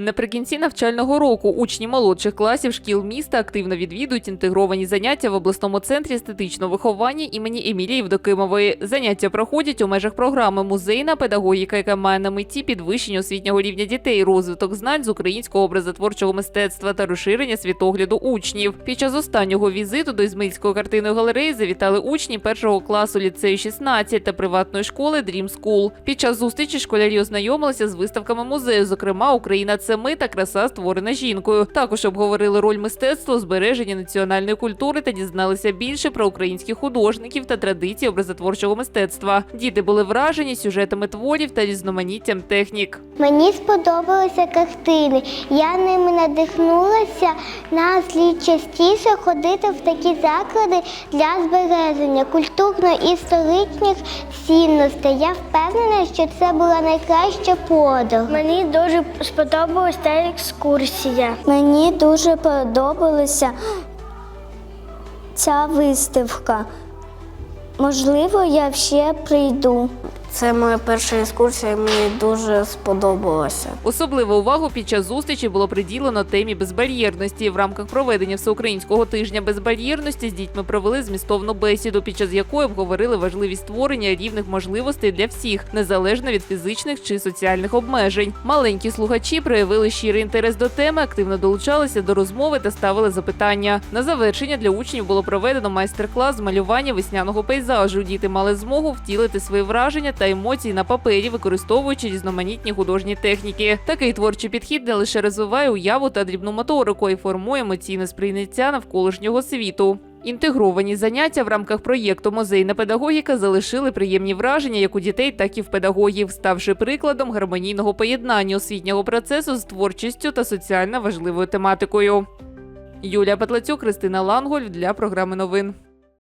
Наприкінці навчального року учні молодших класів шкіл міста активно відвідують інтегровані заняття в обласному центрі естетичного виховання імені Емілії Євдокимової. Заняття проходять у межах програми музейна педагогіка, яка має на меті підвищення освітнього рівня дітей, розвиток знань з українського образотворчого мистецтва та розширення світогляду учнів. Під час останнього візиту до Ізмаїльської картинної галереї завітали учні першого класу ліцею 16 та приватної школи Dream School. Під час зустрічі школярі ознайомилися з виставками музею, зокрема Україна це ми та краса створена жінкою. Також обговорили роль мистецтва у збереженні національної культури та дізналися більше про українських художників та традиції образотворчого мистецтва. Діти були вражені сюжетами творів та різноманіттям технік. Мені сподобалися картини. Я ними надихнулася на слід частіше ходити в такі заклади для збереження культурно-історичних цінностей. Я впевнена, що це була найкраща подорож. Мені дуже сподобалась та екскурсія. Мені дуже подобалася ця виставка. Можливо, я ще прийду. Це моя перша екскурсія, мені дуже сподобалося. Особливу увагу під час зустрічі було приділено темі безбар'єрності. В рамках проведення всеукраїнського тижня безбар'єрності з дітьми провели змістовну бесіду, під час якої обговорили важливість створення рівних можливостей для всіх, незалежно від фізичних чи соціальних обмежень. Маленькі слухачі проявили щирий інтерес до теми, активно долучалися до розмови та ставили запитання. На завершення для учнів було проведено майстер-клас з малювання весняного пейзажу. Діти мали змогу втілити свої враження та емоції на папері, використовуючи різноманітні художні техніки. Такий творчий підхід не лише розвиває уяву та дрібну моторику, а й формує емоційне сприйняття навколишнього світу. Інтегровані заняття в рамках проєкту Музейна педагогіка залишили приємні враження як у дітей, так і в педагогів, ставши прикладом гармонійного поєднання освітнього процесу з творчістю та соціально важливою тематикою. Юлія Петлацюк, Христина Ланголь для програми новин.